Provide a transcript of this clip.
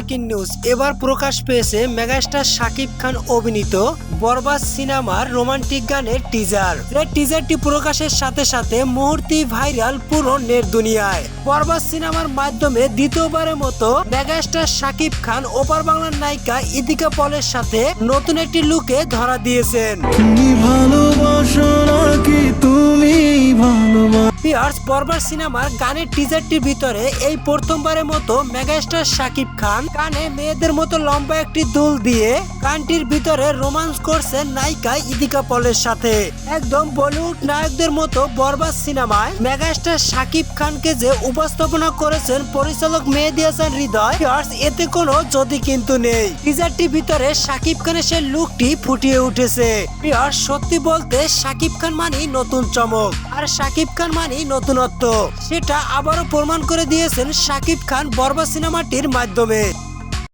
Breaking news. এবার প্রকাশ পেয়েছে megastar Shakib Khan অভিনীত বরবাদ সিনেমার রোমান্টিক গানের টিজার এই টিজারটি প্রকাশের সাথে সাথে মুহূর্তে ভাইরাল পুরো নেট দুনিয়ায়। বরবাদ সিনেমার মাধ্যমে দ্বিতীয়বারের মতো মেগাস্টার শাকিব খান ওপার বাংলার নায়িকা ইদিকা পলের সাথে নতুন একটি লুকে ধরা দিয়েছেন। ভালোবাসো পিয়ার্স বরবার সিনেমার গানের টিজারটির ভিতরে এই প্রথমবারের মতো মেগাস্টার শাকিব খান কানে মেয়েদের মতো লম্বা একটি দুল দিয়ে গানটির ভিতরে রোমান্স করছে নায়িকা ইদিকা পলের সাথে। একদম বলিউড নায়কদের মতো বরবাদ সিনেমায় মেগাস্টার শাকিব খানকে যে উপস্থাপনা করেছেন পরিচালক মেহেদি হাসান হৃদয় এতে কোনো যদি কিন্তু নেই। টিজারটির ভিতরে শাকিব খানের সেই লুকটি ফুটিয়ে উঠেছে। সত্যি বলতে শাকিব খান মানেই নতুন চমক। আর শাকিব খান মানেই নতুনত্ব। সেটা আবারও প্রমাণ করে দিয়েছেন শাকিব খান বর্বা সিনেমাটির মাধ্যমে।